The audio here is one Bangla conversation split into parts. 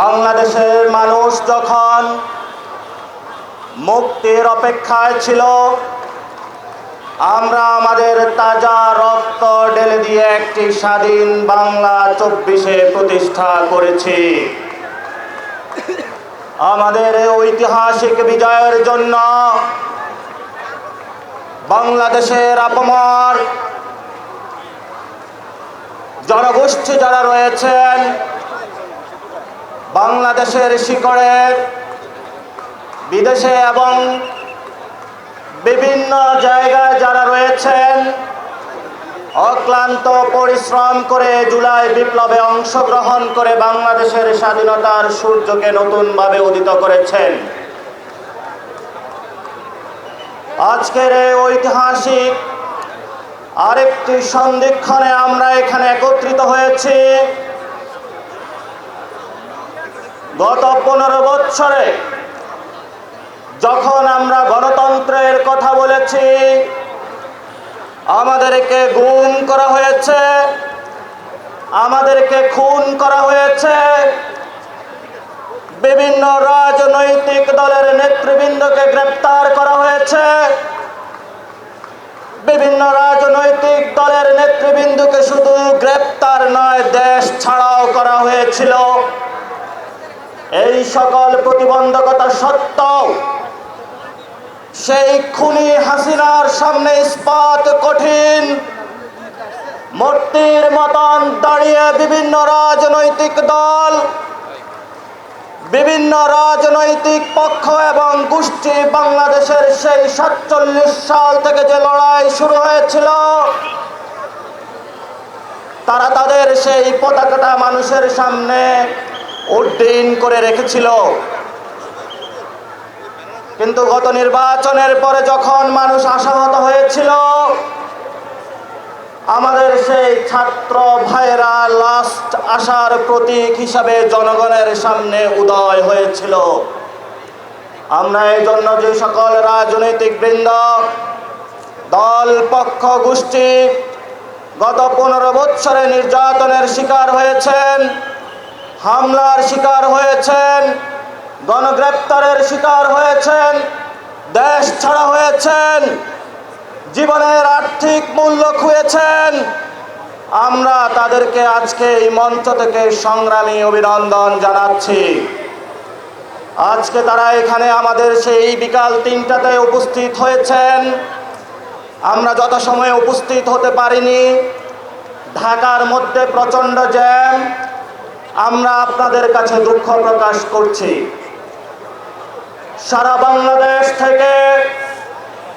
বাংলাদেশের মানুষ যখন মুক্তির অপেক্ষায় ছিল, আমরা আমাদের তাজা রক্ত ঢেলে দিয়ে একটি স্বাধীন বাংলা চব্বিশে প্রতিষ্ঠা করেছি। আমাদের ঐতিহাসিক বিজয়ের জন্য বাংলাদেশের আপমার জনগোষ্ঠী যারা রয়েছেন বাংলাদেশের শিকড়ে, বিদেশে এবং বিভিন্ন জায়গায় যারা রয়েছেন, অক্লান্ত পরিশ্রম করে জুলাই বিপ্লবে অংশগ্রহণ করে বাংলাদেশের স্বাধীনতার সূর্যকে নতুনভাবে উদিত করেছেন। আজকের এই ঐতিহাসিক আরেকটি সন্ধিক্ষণে আমরা এখানে একত্রিত হয়েছি। গত পনেরো বৎসরে যখন আমরা গণতন্ত্রের কথা বলেছি, আমাদেরকে গুম করা হয়েছে, আমাদেরকে খুন করা হয়েছে, বিভিন্ন রাজনৈতিক দলের নেতৃবৃন্দকে গ্রেপ্তার করা হয়েছে, বিভিন্ন রাজনৈতিক দলের নেতৃবৃন্দকে শুধু গ্রেপ্তার নয়, দেশ ছাড়াও করা হয়েছিল। এই সকল প্রতিবন্ধকতা সত্ত্বেও সেই খুনি হাসিনার সামনে ইস্পাত কঠিন। মূর্তির মতন দাঁড়িয়ে বিভিন্ন রাজনৈতিক দল, বিভিন্ন রাজনৈতিক পক্ষ এবং গোষ্ঠী বাংলাদেশের সেই সাতচল্লিশ সাল থেকে যে লড়াই শুরু হয়েছিল, তারা তাদের সেই পতাকাটা মানুষের সামনে উড্ডীন করে রেখেছিল। কিন্তু গত নির্বাচনের পরে যখন মানুষ আশাহত হয়েছিল, আমাদের সেই ছাত্র ভাইরা লাস্ট আশার প্রতীক হিসাবে জনগণের সামনে উদয় হয়েছিল। আমরা এই জন্য যে সকল রাজনৈতিক বৃন্দ, দল, পক্ষ, গোষ্ঠী গত পনেরো বৎসরে নির্যাতনের শিকার হয়েছেন। হামলার শিকার হয়েছেন, গণগ্রেপ্তারের শিকার হয়েছেন, দেশ ছাড়া হয়েছেন, জীবনের আর্থিক মূল্য খুঁয়েছেন। আমরা তাদেরকে আজকে এই মঞ্চ থেকে সংগ্রামী অভিনন্দন জানাচ্ছি। আজকে তারা এখানে আমাদের সেই বিকাল তিনটাতে উপস্থিত হয়েছেন। আমরা যত সময় উপস্থিত হতে পারিনি, ঢাকার মধ্যে প্রচণ্ড জ্যাম। আমরা আপনাদের কাছে দুঃখ প্রকাশ করছি। সারা বাংলাদেশ থেকে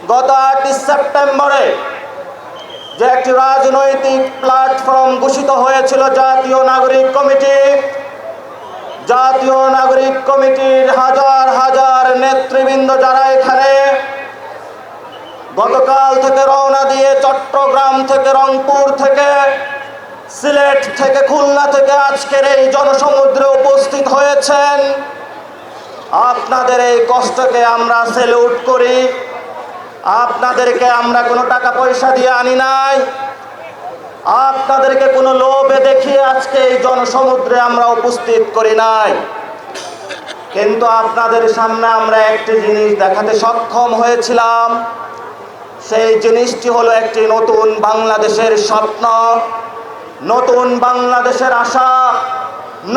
গত আটই সেপ্টেম্বরে যে একটি রাজনৈতিক প্ল্যাটফর্ম ঘোষিত হয়েছিল জাতীয় নাগরিক কমিটি, জাতীয় নাগরিক কমিটির হাজার হাজার নেতৃবৃন্দ যারা এখানে গতকাল থেকে রওনা দিয়ে চট্টগ্রাম থেকে রংপুর থেকে সিলেট থেকে খুলনা থেকে আজকের এই জনসমুদ্রে উপস্থিত হয়েছেন। আপনাদের এই কষ্টকে আমরা সেলুট করি। আপনাদেরকে আমরা কোনো টাকা পয়সা দিয়ে আনি নাই। আপনাদেরকে কোনো লোভে দেখিয়ে আজকে এই জনসমুদ্রে আমরা উপস্থিত করি নাই। কিন্তু আপনাদের সামনে আমরা একটি জিনিস দেখাতে সক্ষম হয়েছিলাম। সেই জিনিসটি হলো একটি নতুন বাংলাদেশের স্বপ্ন। নতুন বাংলাদেশের আশা,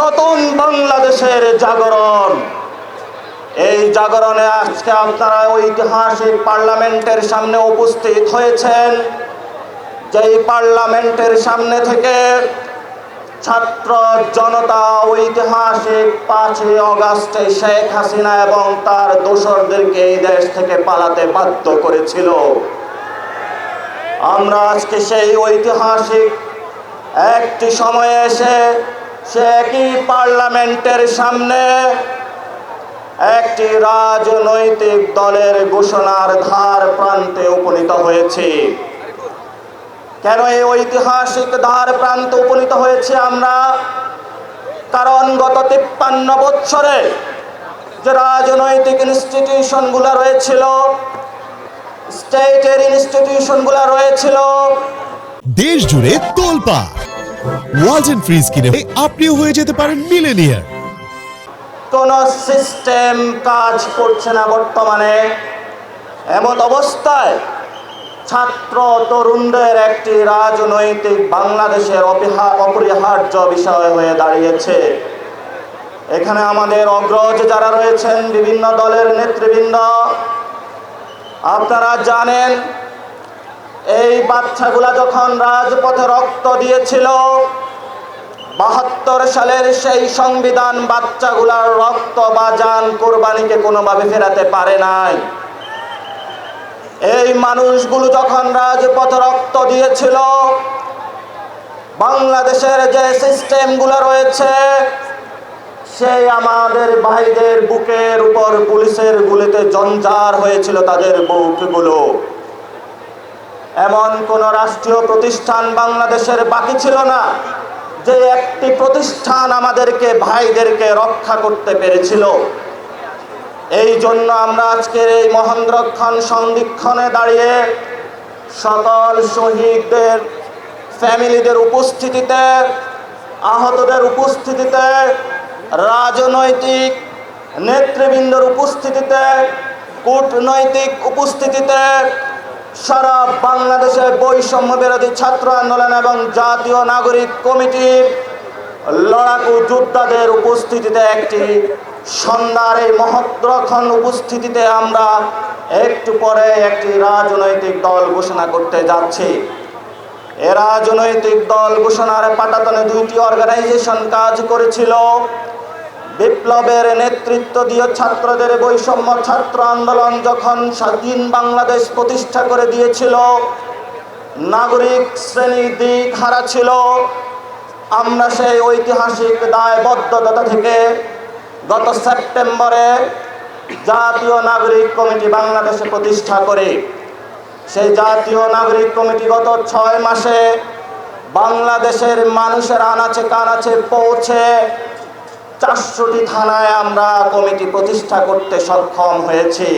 নতুন বাংলাদেশের জাগরণ। এই জাগরণে আজকে আপনারা ঐতিহাসিক পার্লামেন্টের সামনে উপস্থিত হয়েছেন। যেই পার্লামেন্টের সামনে থেকে ছাত্র জনতা ঐতিহাসিক পাঁচই অগাস্টে শেখ হাসিনা এবং তার দোসরদেরকে এই দেশ থেকে পালাতে বাধ্য করেছিল। আমরা আজকে সেই ঐতিহাসিক একটি সময়ে এসে সে একই পার্লামেন্টের সামনে একটি রাজনৈতিক দলের ঘোষণার ধার প্রান্তে উপনীত হয়েছে। কেন এই ঐতিহাসিক ধার প্রান্তে উপনীত হয়েছে আমরা? কারণ গত তিপ্পান্ন বৎসরে যে রাজনৈতিক ইনস্টিটিউশনগুলো রয়েছিল স্টেটের ইনস্টিটিউশনগুলো রয়েছিল দেশ জুড়ে তোলপা ওয়ালটন ফ্রিজ কিনে আপনিও হয়ে যেতে পারেন মিলেনিয়ার কোন সিস্টেম কাজ করছে না বর্তমানে। এমন অবস্থায় ছাত্র তরুণদের একটি রাজনৈতিক বাংলাদেশের অপরিহার্য বিষয় হয়ে দাঁড়িয়েছে। এখানে আমাদের অগ্রজ যারা রয়েছেন বিভিন্ন দলের নেতৃবৃন্দ, আপনারা জানেন এই বাচ্চাগুলা যখন রাজপথে রক্ত দিয়েছিল, বাহাত্তর সালের সেই সংবিধান বাচ্চাগুলার রক্ত বা যান কোরবানিকে কোনোভাবে ফেরাতে পারে নাই। এই মানুষগুলো যখন রাজপথে রক্ত দিয়েছিল, বাংলাদেশের যে সিস্টেমগুলো রয়েছে, সেই আমাদের ভাইদের বুকের উপর পুলিশের গুলিতে জঞ্জার হয়েছিল তাদের বুকগুলো। এমন কোন রাষ্ট্রীয় প্রতিষ্ঠান বাংলাদেশের বাকি ছিল না যে একটি প্রতিষ্ঠান আমাদেরকে, ভাইদেরকে রক্ষা করতে পেরেছিল। এই জন্য আমরা আজকের এই মহেন্দ্রক্ষণ সন্ধিক্ষণে দাঁড়িয়ে সকল শহীদদের, ফ্যামিলিদের উপস্থিতিতে, আহতদের উপস্থিতিতে, রাজনৈতিক নেতৃবৃন্দর উপস্থিতিতে, কূটনৈতিক উপস্থিতিতে সারা বাংলাদেশের বৈষম্য বিরোধী ছাত্র আন্দোলন এবং জাতীয় নাগরিক কমিটির লড়াকু যোদ্ধাদের উপস্থিতিতে একটি সন্ধ্যার এই মহত্রক্ষণ উপস্থিতিতে আমরা একটু পরে একটি রাজনৈতিক দল ঘোষণা করতে যাচ্ছি। এ রাজনৈতিক দল ঘোষণার পাটাতনে দুইটি অর্গানাইজেশন কাজ করেছিল। বিপ্লবের নেতৃত্ব দিয়ে ছাত্রদের বৈষম্য ছাত্র আন্দোলন যখন স্বাধীন বাংলাদেশ প্রতিষ্ঠা করে দিয়েছিল, নাগরিক শ্রেণির দিক হারা ছিল, আমরা সেই ঐতিহাসিক দায়বদ্ধতা থেকে গত সেপ্টেম্বরে জাতীয় নাগরিক কমিটি বাংলাদেশে প্রতিষ্ঠা করে। সেই জাতীয় নাগরিক কমিটি গত ছয় মাসে বাংলাদেশের মানুষের আনাচে কানাচে পৌঁছে চারশোটি থানায় আমরা কমিটি প্রতিষ্ঠা করতে সক্ষম হয়েছি।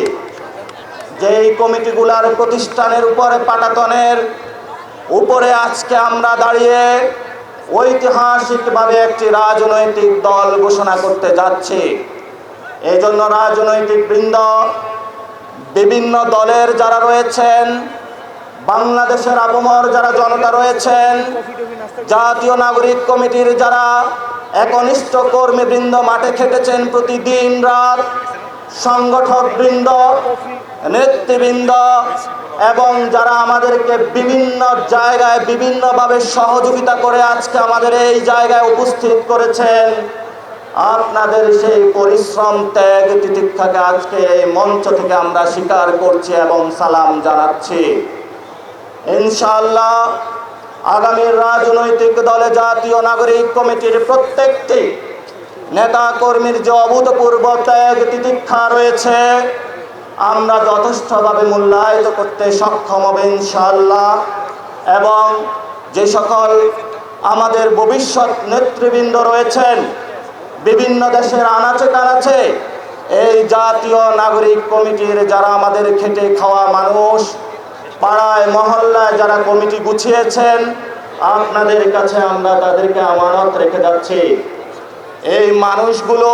যেই কমিটিগুলার প্রতিষ্ঠানের উপরে পাটাতনের উপরে আজকে আমরা দাঁড়িয়ে ঐতিহাসিকভাবে একটি রাজনৈতিক দল ঘোষণা করতে যাচ্ছি। এই জন্য রাজনৈতিক বৃন্দ, বিভিন্ন দলের যারা রয়েছেন, বাংলাদেশের আবমর যারা জনতা রয়েছেন, জাতীয় নাগরিক কমিটির যারা একনিষ্ঠ কর্মীবৃন্দ মাঠে খেটেছেন প্রতিদিন রাত। সংগঠক বৃন্দ নেতৃবৃন্দ এবং যারা আমাদেরকে বিভিন্ন জায়গায় বিভিন্নভাবে সহযোগিতা করে আজকে আমাদের এই জায়গায় উপস্থিত করেছেন, আপনাদের সেই পরিশ্রম, ত্যাগ, তিতিক্ষাকে আজকে এই মঞ্চ থেকে আমরা স্বীকার করছি এবং সালাম জানাচ্ছি। ইনশাআল্লাহ আগামী রাজনৈতিক দলে জাতীয় নাগরিক কমিটির প্রত্যেকটি নেতা কর্মীর যে অভূতপূর্ব ত্যাগ তিতিক্ষা রয়েছে, আমরা যথেষ্টভাবে মূল্যায়িত করতে সক্ষম হবে ইনশাল্লাহ এবং যে সকল আমাদের ভবিষ্যৎ নেতৃবৃন্দ রয়েছেন, বিভিন্ন দেশের আনাচে কানাচে, এই জাতীয় নাগরিক কমিটির যারা আমাদের খেটে খাওয়া মানুষ পাড়ায়, মহল্লায় যারা কমিটি গুছিয়েছেন, আপনাদের কাছে আমরা তাদেরকে আমানত রেখে যাচ্ছি। এই মানুষগুলো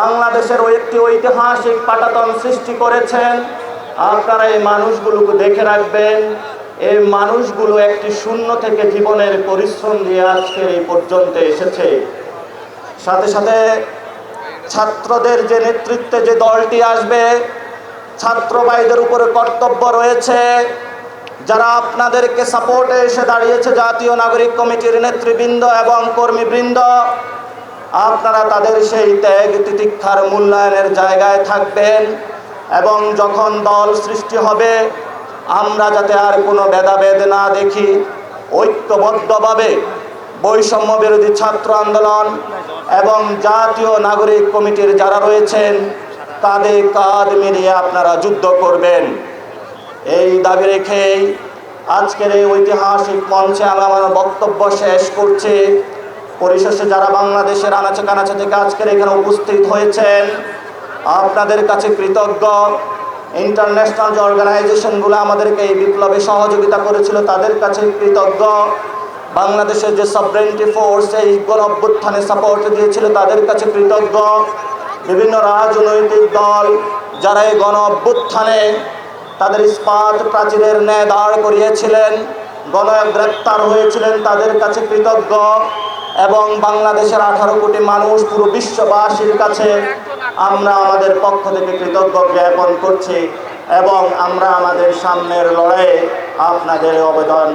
বাংলাদেশের একটি ঐতিহাসিক পাটাতন সৃষ্টি করেছেন। আপনারা এই মানুষগুলোকে দেখে রাখবেন, এই মানুষগুলো একটি শূন্য থেকে জীবনের পরিশ্রম দিয়ে আজকে এই পর্যন্ত এসেছে। সাথে সাথে ছাত্রদের যে নেতৃত্বে যে দলটি আসবে ছাত্র ভাইদের উপরে কর্তব্য রয়েছে। যারা আপনাদেরকে সাপোর্টে এসে দাঁড়িয়েছে জাতীয় নাগরিক কমিটির নেতৃবৃন্দ এবং কর্মীবৃন্দ, আপনারা তাদের সেই ত্যাগ তিতিক্ষার মূল্যায়নের জায়গায় থাকবেন এবং যখন দল সৃষ্টি হবে, আমরা যাতে আর কোনো ভেদাভেদ না দেখি, ঐক্যবদ্ধভাবে বৈষম্য বিরোধী ছাত্র আন্দোলন এবং জাতীয় নাগরিক কমিটির যারা রয়েছেন কাঁধে কাঁধ মিলিয়ে আপনারা যুদ্ধ করবেন। এই দাবি রেখেই আজকের এই ঐতিহাসিক মঞ্চে আমি আমার বক্তব্য শেষ করছি। পরিশেষে যারা বাংলাদেশের আনাচে কানাচে থেকে আজকের এখানে উপস্থিত হয়েছেন, আপনাদের কাছে কৃতজ্ঞ। ইন্টারন্যাশনাল যে অর্গানাইজেশনগুলো আমাদেরকে এই বিপ্লবে সহযোগিতা করেছিল, তাদের কাছে কৃতজ্ঞ। বাংলাদেশের যে সাবরেন্টি ফোর্স, এই গণ অভ্যুত্থানে সাপোর্ট দিয়েছিল, তাদের কাছে কৃতজ্ঞ। বিভিন্ন রাজনৈতিক দল যারা এই গণ অভ্যুত্থানে তাদের ইস্পাত প্রাচীরের ন্যায় দাঁড় করিয়েছিলেন গণ গ্রেপ্তার হয়েছিলেন তাদের কাছে কৃতজ্ঞ এবং বাংলাদেশের আঠারো কোটি মানুষ পুরো বিশ্ববাসীর কাছে আমরা আমাদের পক্ষ থেকে কৃতজ্ঞ জ্ঞাপন করছি এবং আমরা আমাদের সামনের লড়াইয়ে আপনাদের অবদান